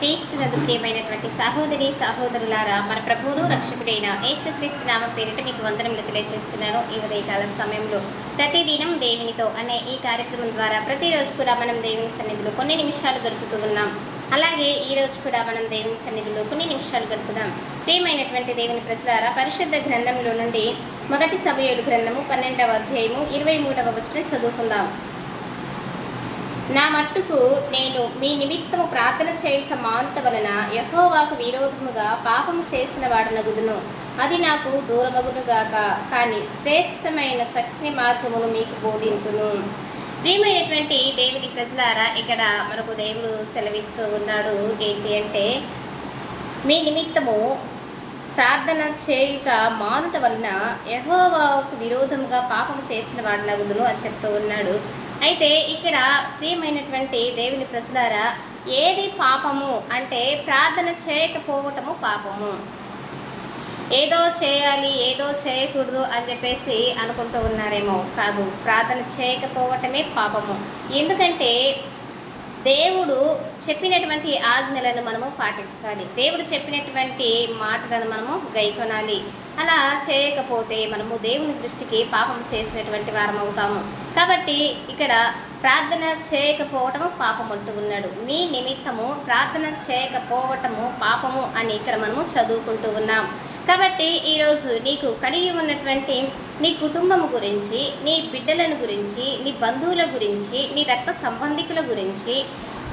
క్రీస్తునందు ప్రియమైనటువంటి సహోదరి సహోదరులారా మన ప్రభువును రక్షకుడైన యేసుక్రీస్తు నామ పేరిట మీకు వందనములు తెలియజేస్తున్నాను. ఈ ఉదయకాల సమయంలో ప్రతిదినం దేవునితో అనే ఈ కార్యక్రమం ద్వారా ప్రతిరోజు కూడా మనం దేవుని సన్నిధిలో కొన్ని నిమిషాలు గడుపుతూ ఉన్నాం. అలాగే ఈ రోజు కూడా మనం దేవుని సన్నిధిలో కొన్ని నిమిషాలు గడుపుదాం. ప్రియమైనటువంటి దేవుని ప్రజలారా పరిశుద్ధ గ్రంథంలో నుండి మొదటి సమయలు గ్రంథము పన్నెండవ అధ్యాయము ఇరవై మూడవ వచనం చదువుకుందాం. నా మట్టుకు నేను మీ నిమిత్తము ప్రార్థన చేయుట మానుట వలన యహోవాకు విరోధముగా పాపము చేసిన వాడనగుదును. అది నాకు దూరమగునుగాక కానీ శ్రేష్టమైన చక్కని మార్గమును మీకు బోధింతును. ప్రియమైనటువంటి దేవుని ప్రజలారా ఇక్కడ మనకు దేవుడు సెలవిస్తూ ఉన్నాడు ఏంటి అంటే మీ నిమిత్తము ప్రార్థన చేయుట మానుట వలన యహోవాకు విరోధముగా పాపము చేసిన వాడు నగుదును అని చెప్తూ ఉన్నాడు. అయితే ఇక్కడ ప్రియమైనటువంటి దేవుని ప్రజలారా ఏది పాపము అంటే ప్రార్థన చేయకపోవటము పాపము. ఏదో చేయాలి ఏదో చేయకూడదు అని చెప్పేసి అనుకుంటూ ఉన్నారేమో కాదు. ప్రార్థన చేయకపోవటమే పాపము. ఎందుకంటే దేవుడు చెప్పినటువంటి ఆజ్ఞలను మనము పాటించాలి. దేవుడు చెప్పినటువంటి మాటలను మనము గైకొనాలి. అలా చేయకపోతే మనము దేవుని దృష్టికి పాపం చేసినటువంటి వారం అవుతాము కాబట్టి ఇక్కడ ప్రార్థన చేయకపోవటము పాపం అంటూ ఉన్నాడు. మీ నిమిత్తము ప్రార్థన చేయకపోవటము పాపము అని ఇక్కడ మనము చదువుకుంటూ ఉన్నాం. కాబట్టి ఈరోజు నీకు కలిగి ఉన్నటువంటి నీ కుటుంబం గురించి నీ బిడ్డలను గురించి నీ బంధువుల గురించి నీ రక్త సంబంధికుల గురించి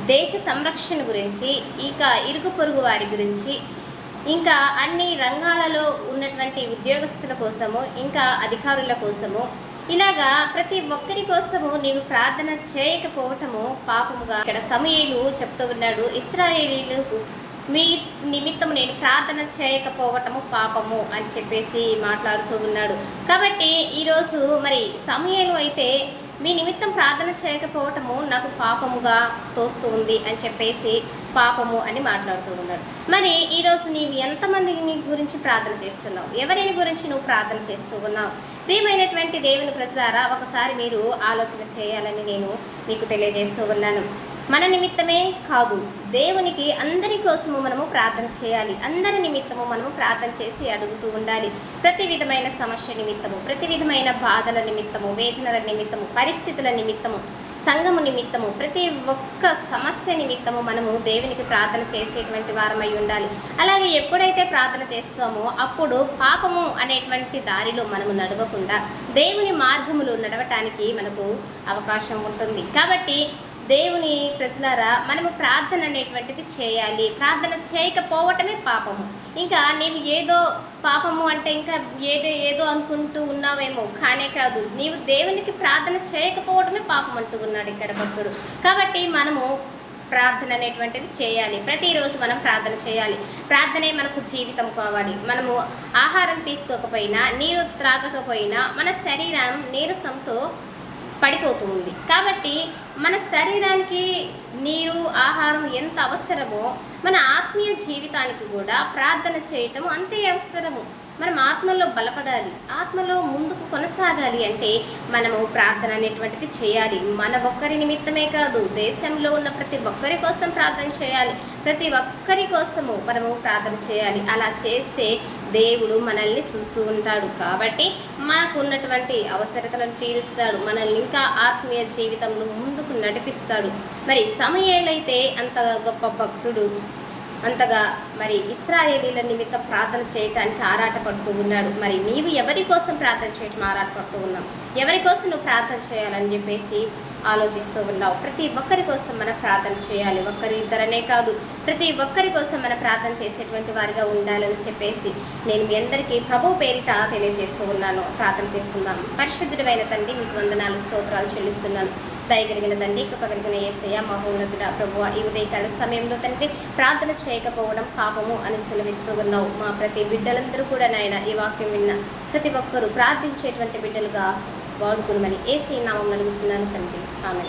దేశ సంరక్షణ గురించి ఇంకా ఇరుగు పొరుగు వారి గురించి ఇంకా అన్ని రంగాలలో ఉన్నటువంటి ఉద్యోగస్తుల కోసము ఇంకా అధికారుల కోసము ఇలాగా ప్రతి ఒక్కరి కోసము నీవు ప్రార్థన చేయకపోవటము పాపముగా. ఇక్కడ సమయలు చెప్తూ ఉన్నాడు ఇస్రాయేలీలకు మీ నిమిత్తం నేను ప్రార్థన చేయకపోవటము పాపము అని చెప్పేసి మాట్లాడుతూ ఉన్నాడు. కాబట్టి ఈరోజు మరి సమయంలో అయితే మీ నిమిత్తం ప్రార్థన చేయకపోవటము నాకు పాపముగా తోస్తూ ఉంది అని చెప్పేసి పాపము అని మాట్లాడుతూ ఉన్నాడు. మరి ఈరోజు నీవు ఎంతమందిని గురించి ప్రార్థన చేస్తున్నావు? ఎవరిని గురించి నువ్వు ప్రార్థన చేస్తూ ఉన్నావు? ప్రియమైనటువంటి దేవుని ప్రజలారా ఒకసారి మీరు ఆలోచన చేయాలని నేను మీకు తెలియజేస్తూ ఉన్నాను. మన నిమిత్తమే కాదు దేవునికి అందరి కోసము మనము ప్రార్థన చేయాలి. అందరి నిమిత్తము మనము ప్రార్థన చేసి అడుగుతూ ఉండాలి. ప్రతి విధమైన సమస్య నిమిత్తము ప్రతి విధమైన బాధల నిమిత్తము వేదనల నిమిత్తము పరిస్థితుల నిమిత్తము సంఘము నిమిత్తము ప్రతి ఒక్క సమస్య నిమిత్తము మనము దేవునికి ప్రార్థన చేసేటువంటి వారమై ఉండాలి. అలాగే ఎప్పుడైతే ప్రార్థన చేస్తామో అప్పుడు పాపము అనేటువంటి దారిలో మనము నడవకుండా దేవుని మార్గములు నడవటానికి మనకు అవకాశం ఉంటుంది. కాబట్టి దేవుని ప్రజలారా మనము ప్రార్థన అనేటువంటిది చేయాలి. ప్రార్థన చేయకపోవటమే పాపము. ఇంకా నీవు ఏదో పాపము అంటే ఇంకా ఏదో ఏదో అనుకుంటూ ఉన్నావేమో కానే కాదు. నీవు దేవునికి ప్రార్థన చేయకపోవటమే పాపం అంటూ ఉన్నాడు ఇక్కడ భక్తుడు. కాబట్టి మనము ప్రార్థన అనేటువంటిది చేయాలి. ప్రతిరోజు మనం ప్రార్థన చేయాలి. ప్రార్థనే మనకు జీవితం కావాలి. మనము ఆహారం తీసుకోకపోయినా నీరు త్రాగకపోయినా మన శరీరం నీరసంతో పడిపోతూ ఉంది కాబట్టి మన శరీరానికి నీరు ఆహారం ఎంత అవసరమో మన ఆత్మీయ జీవితానికి కూడా ప్రార్థన చేయటం అంతే అవసరము. మనం ఆత్మలో బలపడాలి ఆత్మలో ముందుకు కొనసాగాలి అంటే మనము ప్రార్థన అనేటువంటిది చేయాలి. మన ఒక్కరి నిమిత్తమే కాదు దేశంలో ఉన్న ప్రతి ఒక్కరి కోసం ప్రార్థన చేయాలి. ప్రతి ఒక్కరి కోసము మనము ప్రార్థన చేయాలి. అలా చేస్తే దేవుడు మనల్ని చూస్తూ ఉంటాడు. కాబట్టి మనకు ఉన్నటువంటి అవసరతలను తీరుస్తాడు. మనల్ని ఇంకా ఆత్మీయ జీవితంలో ముందుకు నడిపిస్తాడు. మరి సమయాలైతే అంత గొప్ప భక్తుడు అంతగా మరి ఇస్రాయేలీల నిమిత్తం ప్రార్థన చేయటానికి ఆరాటపడుతూ ఉన్నాడు. మరి నీవు ఎవరి కోసం ప్రార్థన చేయటం ఆరాటపడుతూ ఉన్నావు? ఎవరి కోసం నువ్వు ప్రార్థన చేయాలని చెప్పేసి ఆలోచిస్తూ ఉన్నావు? ప్రతి ఒక్కరి కోసం మనం ప్రార్థన చేయాలి. ఒక్కరి ఇద్దరనే కాదు ప్రతి ఒక్కరి కోసం మనం ప్రార్థన చేసేటువంటి వారిగా ఉండాలని చెప్పేసి నేను మీ అందరికీ ప్రభు పేరిట తెలియజేస్తూ ఉన్నాను. ప్రార్థన చేసుకుందాం. పరిశుద్ధుడైన తండ్రి మీకు వందనాలు స్తోత్రాలు చెల్లిస్తున్నాను. దయగలిగిన తండ్రి కృపగలిగిన ఏసయ్య మహోన్నతుడ ప్రభు ఈ ఉదయకాల సమయంలో తండ్రి ప్రార్థన చేయకపోవడం పాపము అని సెలవిస్తూ ఉన్నావు. మా ప్రతి బిడ్డలందరూ కూడా నాయన ఈ వాక్యం విన్న ప్రతి ఒక్కరూ ప్రార్థించేటువంటి బిడ్డలుగా వాడుకునమని ఏసీ నామం అడుగుతున్నాను తండ్రి. ఆమె